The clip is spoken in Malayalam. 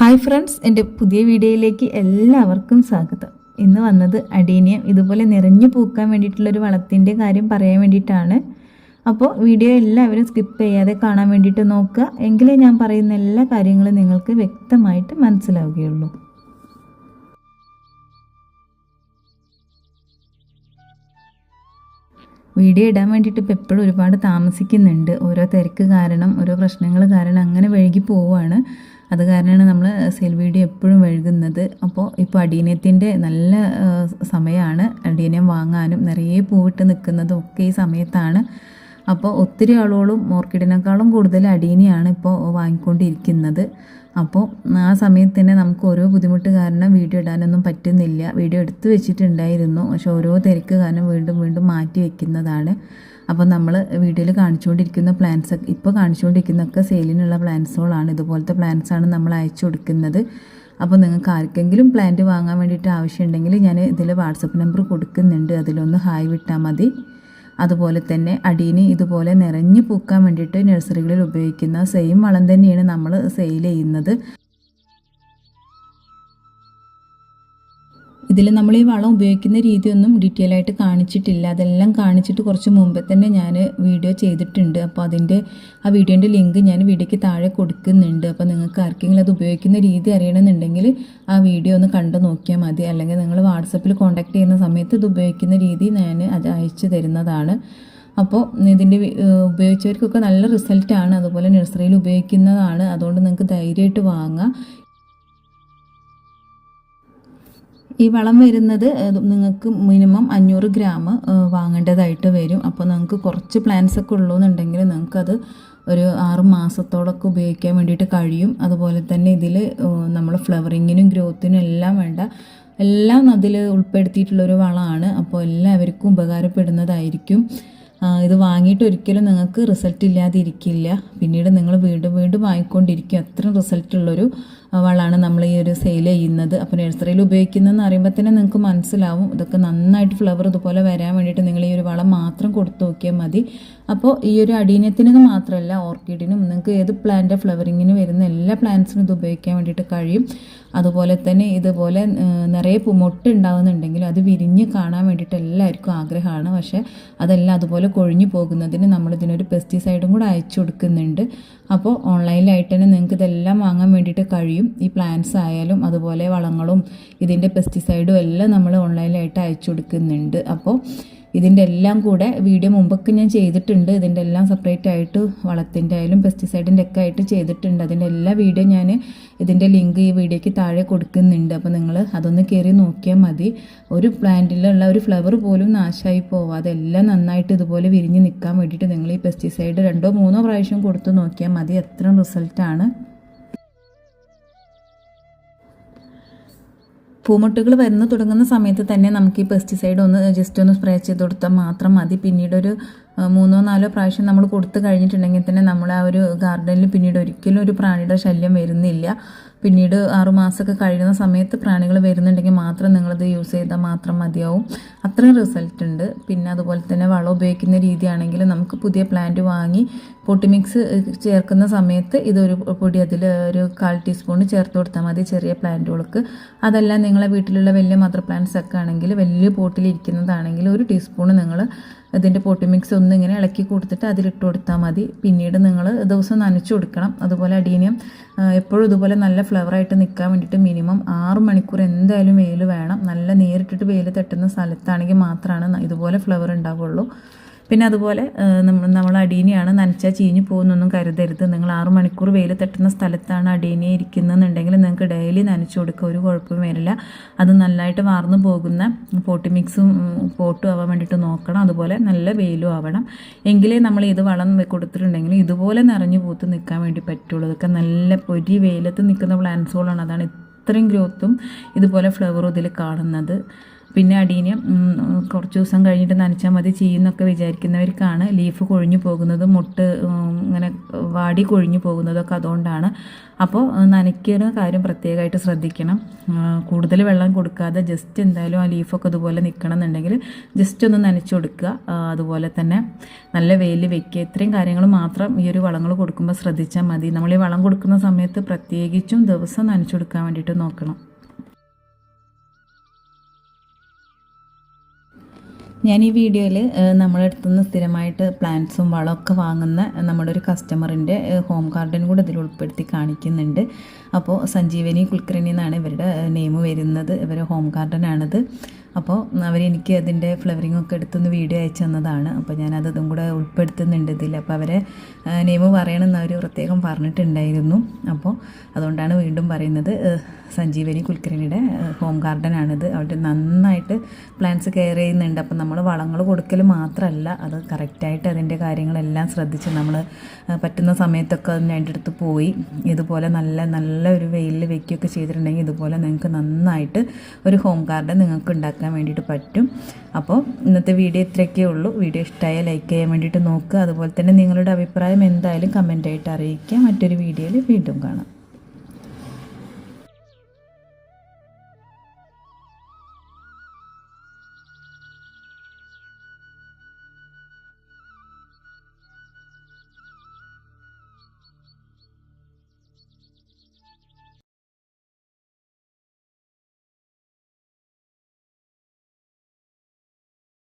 ഹായ് ഫ്രണ്ട്സ് എന്റെ പുതിയ വീഡിയോയിലേക്ക് എല്ലാവർക്കും സ്വാഗതം. ഇന്ന് വന്നത് അടീനിയം. ഇതുപോലെ നിറഞ്ഞു പൂക്കാൻ വേണ്ടിയിട്ടുള്ളൊരു വളത്തിന്റെ കാര്യം പറയാൻ വേണ്ടിയിട്ടാണ്. അപ്പോൾ വീഡിയോ എല്ലാവരും സ്കിപ്പ് ചെയ്യാതെ കാണാൻ വേണ്ടിയിട്ട് നോക്കുക. എങ്കിലേ ഞാൻ പറയുന്ന എല്ലാ കാര്യങ്ങളും നിങ്ങൾക്ക് വ്യക്തമായിട്ട് മനസ്സിലാവുകയുള്ളൂ. വീഡിയോ ഇടാൻ വേണ്ടിയിട്ട് ഇപ്പോൾ എപ്പോഴും ഒരുപാട് താമസിക്കുന്നുണ്ട്. ഓരോ തിരക്ക് കാരണം ഓരോ പ്രശ്നങ്ങൾ കാരണം അങ്ങനെ വഴുകി പോവുകയാണ്. അത് കാരണമാണ് നമ്മൾ സെയിൽ വീഡിയോ എപ്പോഴും വഴുകുന്നത്. അപ്പോൾ ഇപ്പോൾ അടീനത്തിന്റെ നല്ല സമയമാണ് അടീനം വാങ്ങാനും നിറയെ പൂവിട്ട് നിൽക്കുന്നതും ഒക്കെ ഈ സമയത്താണ്. അപ്പോൾ ഒത്തിരി ആളുകളും ഓർക്കിഡിനേക്കാളും കൂടുതൽ അടീനിയാണ് ഇപ്പോൾ വാങ്ങിക്കൊണ്ടിരിക്കുന്നത്. അപ്പോൾ ആ സമയത്ത് തന്നെ നമുക്ക് ഓരോ ബുദ്ധിമുട്ട് കാരണം വീഡിയോ ഇടാനൊന്നും പറ്റുന്നില്ല. വീഡിയോ എടുത്തു വെച്ചിട്ടുണ്ടായിരുന്നു. പക്ഷെ ഓരോ തിരക്ക് കാരണം വീണ്ടും വീണ്ടും മാറ്റി വെക്കുന്നതാണ്. അപ്പോൾ നമ്മൾ വീഡിയോയിൽ കാണിച്ചുകൊണ്ടിരിക്കുന്ന പ്ലാൻസ് ഇപ്പോൾ കാണിച്ചുകൊണ്ടിരിക്കുന്നതൊക്കെ സെയിലിനുള്ള പ്ലാൻസുകളാണ് ഇതുപോലത്തെ പ്ലാൻസാണ് നമ്മൾ അയച്ചു കൊടുക്കുന്നത്. അപ്പോൾ നിങ്ങൾക്ക് ആർക്കെങ്കിലും പ്ലാന്റ് വാങ്ങാൻ വേണ്ടിയിട്ട് ആവശ്യമുണ്ടെങ്കിൽ ഞാൻ ഇതിൽ വാട്സപ്പ് നമ്പർ കൊടുക്കുന്നുണ്ട്. അതിലൊന്ന് ഹായ് വിട്ടാൽ മതി. അതുപോലെ തന്നെ അടീന് ഇതുപോലെ നിറഞ്ഞു പൂക്കാൻ വേണ്ടിയിട്ട് നഴ്സറികളിൽ ഉപയോഗിക്കുന്ന സെയിം വളം തന്നെയാണ് നമ്മൾ സെയിൽ ചെയ്യുന്നത്. ഇതിൽ നമ്മൾ ഈ വളം ഉപയോഗിക്കുന്ന രീതിയൊന്നും ഡീറ്റെയിൽ ആയിട്ട് കാണിച്ചിട്ടില്ല. അതെല്ലാം കാണിച്ചിട്ട് കുറച്ച് മുമ്പേ തന്നെ ഞാൻ വീഡിയോ ചെയ്തിട്ടുണ്ട്. അപ്പോൾ അതിന്റെ ആ വീഡിയോന്റെ ലിങ്ക് ഞാൻ വീഡിയോയ്ക്ക് താഴെ കൊടുക്കുന്നുണ്ട്. അപ്പോൾ നിങ്ങൾക്ക് ആർക്കെങ്കിലും അത് ഉപയോഗിക്കുന്ന രീതി അറിയണമെന്നുണ്ടെങ്കിൽ ആ വീഡിയോ ഒന്ന് കണ്ടു നോക്കിയാൽ മതി. അല്ലെങ്കിൽ നിങ്ങൾ വാട്സപ്പിൽ കോൺടാക്ട് ചെയ്യുന്ന സമയത്ത് ഇത് ഉപയോഗിക്കുന്ന രീതി ഞാൻ അത് അയച്ചു തരുന്നതാണ്. അപ്പോൾ ഇതിന്റെ ഉപയോഗിച്ചവർക്കൊക്കെ നല്ല റിസൾട്ടാണ് അതുപോലെ നഴ്സറിയിൽ ഉപയോഗിക്കുന്നതാണ്. അതുകൊണ്ട് നിങ്ങൾക്ക് ധൈര്യമായിട്ട് വാങ്ങാം. ഈ വളം വരുന്നത് നിങ്ങൾക്ക് മിനിമം അഞ്ഞൂറ് ഗ്രാം വാങ്ങേണ്ടതായിട്ട് വരും. അപ്പോൾ നിങ്ങൾക്ക് കുറച്ച് പ്ലാന്റ്സ് ഒക്കെ ഉള്ളൂ എന്നുണ്ടെങ്കിൽ നിങ്ങൾക്കത് ഒരു ആറ് മാസത്തോളമൊക്കെ ഉപയോഗിക്കാൻ വേണ്ടിയിട്ട് കഴിയും. അതുപോലെ തന്നെ ഇതിൽ നമ്മൾ ഫ്ലവറിങ്ങിനും ഗ്രോത്തിനും എല്ലാം വേണ്ട. എല്ലാം അതിൽ ഉൾപ്പെടുത്തിയിട്ടുള്ളൊരു വളമാണ്. അപ്പോൾ എല്ലാവർക്കും ഉപകാരപ്പെടുന്നതായിരിക്കും. ഇത് വാങ്ങിയിട്ട് ഒരിക്കലും നിങ്ങൾക്ക് റിസൾട്ട് ഇല്ലാതിരിക്കില്ല. പിന്നീട് നിങ്ങൾ വീണ്ടും വീണ്ടും വാങ്ങിക്കൊണ്ടിരിക്കും. അത്ര റിസൾട്ടുള്ളൊരു വളമാണ് നമ്മൾ ഈ ഒരു സെയിൽ ചെയ്യുന്നത്. അപ്പോൾ നഴ്സറിയിൽ ഉപയോഗിക്കുന്നതെന്ന് അറിയുമ്പോൾ തന്നെ നിങ്ങൾക്ക് മനസ്സിലാവും. ഇതൊക്കെ നന്നായിട്ട് ഫ്ലവർ ഇതുപോലെ വരാൻ വേണ്ടിയിട്ട് നിങ്ങൾ ഈ ഒരു വളം മാത്രം കൊടുത്തു നോക്കിയാൽ മതി. അപ്പോൾ ഈ ഒരു അടീനത്തിനെന്ന് മാത്രമല്ല ഓർക്കിഡിനും നിങ്ങൾക്ക് ഏത് പ്ലാന്റ് ഫ്ലവറിങ്ങിന് വരുന്ന എല്ലാ പ്ലാന്റ്സിനും ഇത് ഉപയോഗിക്കാൻ വേണ്ടിയിട്ട് കഴിയും. അതുപോലെ തന്നെ ഇതുപോലെ നിറയെ മുട്ട ഉണ്ടാകുന്നുണ്ടെങ്കിൽ അത് വിരിഞ്ഞ് കാണാൻ വേണ്ടിയിട്ട് എല്ലാവർക്കും ആഗ്രഹമാണ്. പക്ഷേ അതെല്ലാം അതുപോലെ കൊഴിഞ്ഞു പോകുന്നതിന് നമ്മളിതിനൊരു പെസ്റ്റിസൈഡും കൂടെ അയച്ചു കൊടുക്കുന്നുണ്ട്. അപ്പോൾ ഓൺലൈനിലായിട്ട് തന്നെ നിങ്ങൾക്ക് ഇതെല്ലാം വാങ്ങാൻ വേണ്ടിയിട്ട് കഴിയും. ഈ പ്ലാന്റ്സ് ആയാലും അതുപോലെ വളങ്ങളും ഇതിന്റെ പെസ്റ്റിസൈഡും എല്ലാം നമ്മൾ ഓൺലൈനിലായിട്ട് അയച്ചു കൊടുക്കുന്നുണ്ട്. അപ്പോൾ ഇതിന്റെ എല്ലാം കൂടെ വീഡിയോ മുമ്പൊക്കെ ഞാൻ ചെയ്തിട്ടുണ്ട്. ഇതിന്റെ എല്ലാം സെപ്പറേറ്റ് ആയിട്ട് വളത്തിന്റെ ആയാലും പെസ്റ്റിസൈഡിന്റെ ഒക്കെ ആയിട്ട് ചെയ്തിട്ടുണ്ട്. അതിന്റെ എല്ലാ വീഡിയോ ഞാൻ ഇതിന്റെ ലിങ്ക് ഈ വീഡിയോയ്ക്ക് താഴെ കൊടുക്കുന്നുണ്ട്. അപ്പോൾ നിങ്ങൾ അതൊന്ന് കയറി നോക്കിയാൽ മതി. ഒരു പ്ലാന്റിലുള്ള ഒരു ഫ്ലവർ പോലും നാശമായി പോവാതെ അതെല്ലാം നന്നായിട്ട് ഇതുപോലെ വിരിഞ്ഞ് നിൽക്കാൻ വേണ്ടിയിട്ട് നിങ്ങൾ ഈ പെസ്റ്റിസൈഡ് രണ്ടോ മൂന്നോ പ്രാവശ്യം കൊടുത്ത് നോക്കിയാൽ മതി. എത്ര റിസൾട്ടാണ് പൂമൊട്ടുകൾ വരുന്ന തുടങ്ങുന്ന സമയത്ത് തന്നെ നമുക്ക് ഈ പെസ്റ്റിസൈഡ് ഒന്ന് ജസ്റ്റ് ഒന്ന് സ്പ്രേ ചെയ്ത് കൊടുത്താൽ മാത്രം മതി. പിന്നീട് ഒരു മൂന്നോ നാലോ പ്രാവശ്യം നമ്മൾ കൊടുത്തു കഴിഞ്ഞിട്ടുണ്ടെങ്കിൽ തന്നെ നമ്മൾ ആ ഒരു ഗാർഡനിൽ പിന്നീട് ഒരിക്കലും ഒരു പ്രാണിയുടെ ശല്യം വരുന്നില്ല. പിന്നീട് ആറുമാസമൊക്കെ കഴിയുന്ന സമയത്ത് പ്രാണികൾ വരുന്നുണ്ടെങ്കിൽ മാത്രം നിങ്ങളത് യൂസ് ചെയ്താൽ മാത്രം മതിയാവും. അത്രയും റിസൾട്ട് ഉണ്ട്. പിന്നെ അതുപോലെ തന്നെ വളം ഉപയോഗിക്കുന്ന രീതിയാണെങ്കിൽ നമുക്ക് പുതിയ പ്ലാന്റ് വാങ്ങി പൊട്ടി മിക്സ് ചേർക്കുന്ന സമയത്ത് ഇതൊരു പൊടി അതിൽ ഒരു കാൽ ടീസ്പൂൺ ചേർത്ത് കൊടുത്താൽ മതി ചെറിയ പ്ലാന്റുകൾക്ക് അതെല്ലാം നിങ്ങളെ വീട്ടിലുള്ള വലിയ മദർ പ്ലാന്റ്സ് ഒക്കെ ആണെങ്കിൽ വലിയ പോട്ടിലിരിക്കുന്നതാണെങ്കിൽ ഒരു ടീസ്പൂൺ നിങ്ങൾ ഇതിന്റെ പൊട്ടി മിക്സ് ഒന്ന് ഇങ്ങനെ ഇളക്കി കൊടുത്തിട്ട് അതിലിട്ട് കൊടുത്താൽ മതി. പിന്നീട് നിങ്ങൾ ദിവസം നനച്ചു കൊടുക്കണം. അതുപോലെ അടീനിയം എപ്പോഴും ഇതുപോലെ നല്ല ഫ്ലവറായിട്ട് നിൽക്കാൻ വേണ്ടിയിട്ട് മിനിമം ആറ് മണിക്കൂർ എന്തായാലും വെയിൽ വേണം. നല്ല നേരിട്ടിട്ട് വെയിൽ തട്ടുന്ന സ്ഥലത്താണെങ്കിൽ മാത്രമാണ് ഇതുപോലെ ഫ്ലവർ ഉണ്ടാവുള്ളൂ. പിന്നെ അതുപോലെ നമ്മൾ അടീനിയാണ് നനച്ചാൽ ചീഞ്ഞു പോകുന്നൊന്നും കരുതരുത്. നിങ്ങൾ ആറ് മണിക്കൂർ വെയിൽ തട്ടുന്ന സ്ഥലത്താണ് അടീനെ ഇരിക്കുന്നതെന്നുണ്ടെങ്കിൽ നിങ്ങൾക്ക് ഡെയിലി നനച്ചു കൊടുക്കുക ഒരു കുഴപ്പവും വരില്ല അത് നല്ലതായിട്ട് വാർന്നു പോകുന്ന പോട്ടി മിക്സും പോട്ടും ആവാൻ വേണ്ടിയിട്ട് നോക്കണം. അതുപോലെ നല്ല വെയിലും ആവണം. എങ്കിലേ നമ്മൾ ഇത് വളം കൊടുത്തിട്ടുണ്ടെങ്കിൽ ഇതുപോലെ നിറഞ്ഞു പൂത്ത് നിൽക്കാൻ വേണ്ടി പറ്റുള്ളൂ. ഇതൊക്കെ നല്ല പൊരി വെയിലത്ത് നിൽക്കുന്ന പ്ലാന്റ്സുകളാണ്. അതാണ് ഇത്രയും ഗ്രോത്തും ഇതുപോലെ ഫ്ലവറും ഇതിൽ കാണുന്നത്. പിന്നെ അടീനെ കുറച്ച് ദിവസം കഴിഞ്ഞിട്ട് നനച്ചാൽ മതി ചെയ്യുന്നൊക്കെ വിചാരിക്കുന്നവർക്കാണ് ലീഫ് കൊഴിഞ്ഞു പോകുന്നത് മുട്ട് ഇങ്ങനെ വാടി കൊഴിഞ്ഞു പോകുന്നതൊക്കെ അതുകൊണ്ടാണ്. അപ്പോൾ നനയ്ക്കുന്ന കാര്യം പ്രത്യേകമായിട്ട് ശ്രദ്ധിക്കണം. കൂടുതൽ വെള്ളം കൊടുക്കാതെ ജസ്റ്റ് എന്തായാലും ആ ലീഫൊക്കെ അതുപോലെ നിൽക്കണം എന്നുണ്ടെങ്കിൽ ജസ്റ്റ് ഒന്ന് നനച്ചു കൊടുക്കുക. അതുപോലെ തന്നെ നല്ല വെയിൽ വെക്കുക. ഇത്രയും കാര്യങ്ങൾ മാത്രം ഈ ഒരു വളങ്ങൾ കൊടുക്കുമ്പോൾ ശ്രദ്ധിച്ചാൽ മതി. നമ്മൾ ഈ വളം കൊടുക്കുന്ന സമയത്ത് പ്രത്യേകിച്ചും ദിവസം നനച്ചു കൊടുക്കാൻ വേണ്ടിയിട്ട് നോക്കണം. ഞാൻ ഈ വീഡിയോയിൽ നമ്മുടെ അടുത്തുനിന്ന് സ്ഥിരമായിട്ട് പ്ലാന്റ്സും വളമൊക്കെ വാങ്ങുന്ന നമ്മുടെ ഒരു കസ്റ്റമറിന്റെ ഹോം ഗാർഡൻ കൂടെ ഇതിൽ ഉൾപ്പെടുത്തി കാണിക്കുന്നുണ്ട്. അപ്പോൾ സഞ്ജീവനി കുൽക്കരണി എന്നാണ് ഇവരുടെ നെയിം വരുന്നത്. ഇവരുടെ ഹോം ഗാർഡൻ ഗാർഡനാണിത്. അപ്പോൾ അവരെനിക്ക് അതിന്റെ ഫ്ലവറിംഗ് ഒക്കെ എടുത്തൊന്ന് വീഡിയോ അയച്ചു തന്നതാണ്. അപ്പോൾ ഞാൻ ഇതും കൂടെ ഉൾപ്പെടുത്തുന്നുണ്ട് ഇതിൽ. അപ്പോൾ അവരെ നെയിം പറയണമെന്ന് അവർ പ്രത്യേകം പറഞ്ഞിട്ടുണ്ടായിരുന്നു. അപ്പോൾ അതുകൊണ്ടാണ് വീണ്ടും പറയുന്നത് സഞ്ജീവനി കുൽക്കരണിയുടെ ഹോം ഗാർഡനാണിത്. അവിടെ നന്നായിട്ട് പ്ലാന്റ്സ് കെയർ ചെയ്യുന്നുണ്ട്. അപ്പോൾ നമ്മൾ വളങ്ങൾ കൊടുക്കൽ മാത്രമല്ല അത് കറക്റ്റായിട്ട് അതിന്റെ കാര്യങ്ങളെല്ലാം ശ്രദ്ധിച്ച് നമ്മൾ പറ്റുന്ന സമയത്തൊക്കെ അതിന്റെ അടുത്ത് പോയി ഇതുപോലെ നല്ല നല്ല ഒരു വെയിലിൽ വെക്കുകയൊക്കെ ചെയ്തിട്ടുണ്ടെങ്കിൽ ഇതുപോലെ നിങ്ങൾക്ക് നന്നായിട്ട് ഒരു ഹോം ഗാർഡൻ നിങ്ങൾക്ക് ഉണ്ടാക്കാൻ വേണ്ടിയിട്ട് പറ്റും. അപ്പോൾ ഇന്നത്തെ വീഡിയോ ഇത്രയൊക്കെ ഉള്ളൂ. വീഡിയോ ഇഷ്ടമായ ലൈക്ക് ചെയ്യാൻ വേണ്ടിയിട്ട് നോക്കുക. അതുപോലെ തന്നെ നിങ്ങളുടെ അഭിപ്രായം എന്തായാലും കമന്റായിട്ട് അറിയിക്കുക. മറ്റൊരു വീഡിയോയിൽ വീണ്ടും കാണാം.